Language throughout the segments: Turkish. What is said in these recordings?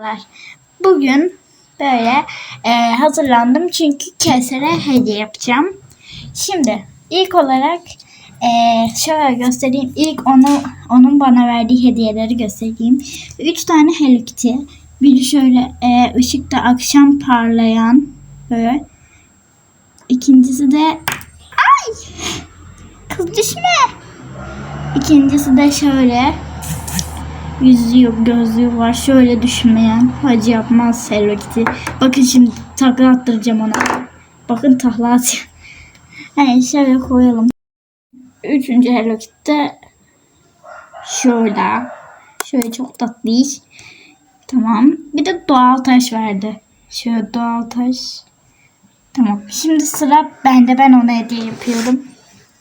Merhabalar. Bugün böyle e, hazırlandım çünkü Kevser'e hediye yapacağım. Şimdi ilk olarak e, şöyle göstereyim. İlk onu onun bana verdiği hediyeleri göstereyim. Üç tane Hello Kitty. Biri şöyle e, ışıkta akşam parlayan böyle. İkincisi de ay kız düşme. İkincisi de şöyle yüzü yok, gözlüğü var. Şöyle düşünmeyen hacı yapmaz Hello Kitty. Bakın şimdi takla attıracağım ona. Bakın takla atıyor. Yani şöyle koyalım. Üçüncü Hello Kitty de şöyle. Şöyle çok tatlı iş. Tamam. Bir de doğal taş verdi. Şöyle doğal taş. Tamam. Şimdi sıra bende. Ben ona hediye yapıyorum.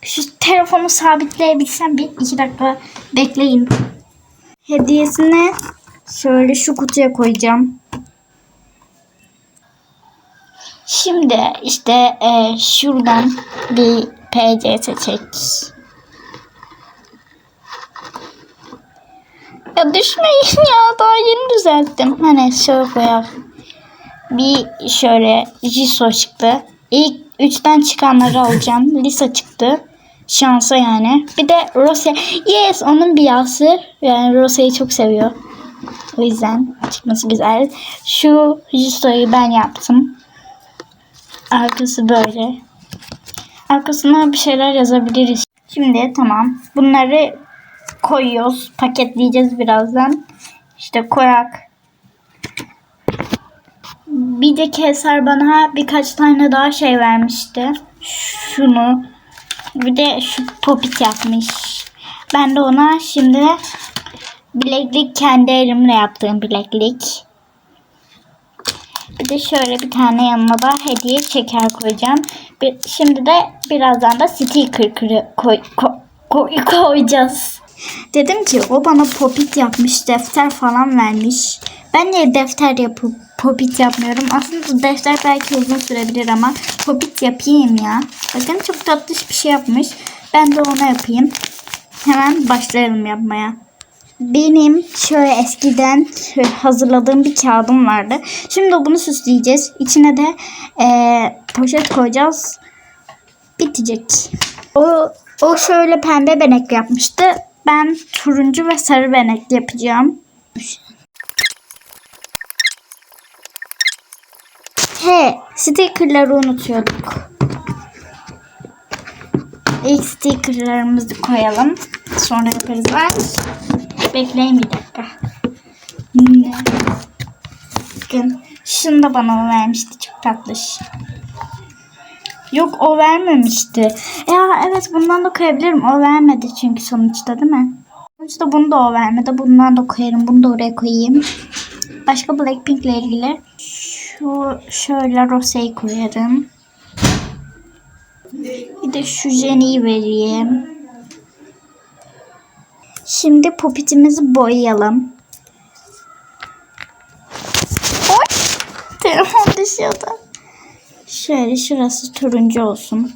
Şu telefonu sabitleyebilsem bir iki dakika bekleyin. Hediyesini şöyle şu kutuya koyacağım. Şimdi işte e, şuradan bir PC seçecek. Ya düşmeyin ya daha yeni düzelttim. Hani şöyle koyalım. Bir şöyle Jiso çıktı. İlk üçten çıkanları alacağım. Lisa çıktı. Şansa yani. Bir de Rose. Yes onun bir yası. Yani Rose'yi çok seviyor. O yüzden çıkması güzel. Şu Jiso'yu ben yaptım. Arkası böyle. Arkasına bir şeyler yazabiliriz. Şimdi tamam. Bunları koyuyoruz. Paketleyeceğiz birazdan. İşte koyak. Bir de Keser bana birkaç tane daha şey vermişti. Şunu. Bir de şu popit yapmış. Ben de ona şimdi bileklik kendi elimle yaptığım bileklik. Bir de şöyle bir tane yanına da hediye şeker koyacağım. Bir, şimdi de birazdan da sticker koy, koy, koy, koyacağız. Dedim ki o bana popit yapmış, defter falan vermiş. Ben niye defter yapıp popit yapmıyorum? Aslında defter belki uzun sürebilir ama popit yapayım ya. Bakın çok tatlış bir şey yapmış. Ben de ona yapayım. Hemen başlayalım yapmaya. Benim şöyle eskiden hazırladığım bir kağıdım vardı. Şimdi bunu süsleyeceğiz. İçine de eee, poşet koyacağız. Bitecek. O, o şöyle pembe benek yapmıştı. Ben turuncu ve sarı benek yapacağım. He, stickerları unutuyorduk. İlk stickerlarımızı koyalım. Sonra yaparız. Ay, bekleyin bir dakika. Bakın, şunu da bana vermişti. Çok tatlış. Yok o vermemişti. Ya evet bundan da koyabilirim. O vermedi çünkü sonuçta değil mi? Sonuçta bunu da o vermedi. Bundan da koyarım. Bunu da oraya koyayım. Başka Blackpink ile ilgili şu şöyle Rose'yi koyarım. Bir de şu Jenny'i vereyim. Şimdi popitimizi boyayalım. Oy! Telefon düşüyordu. Şöyle şurası turuncu olsun.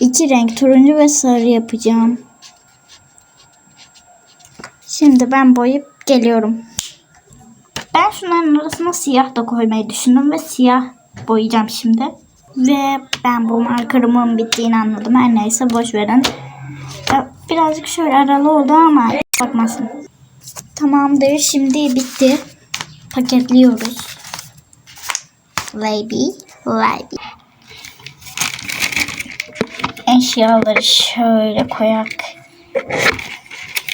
İki renk turuncu ve sarı yapacağım. Şimdi ben boyayıp geliyorum. Şunların arasına siyah da koymayı düşündüm ve siyah boyayacağım şimdi. Ve ben bu markarımın bittiğini anladım. Her neyse boş verin. Birazcık şöyle aralı oldu ama bakmasın. Tamamdır. Şimdi bitti. Paketliyoruz. Lady, lady. Eşyaları şöyle koyak.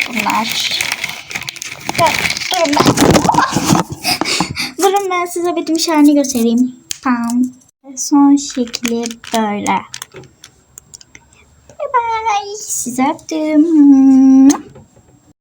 Bunlar. Ya, durun ben. Ben size bitmiş halini göstereyim. Tamam. Son şekli böyle. Bye bye. Size öptüm.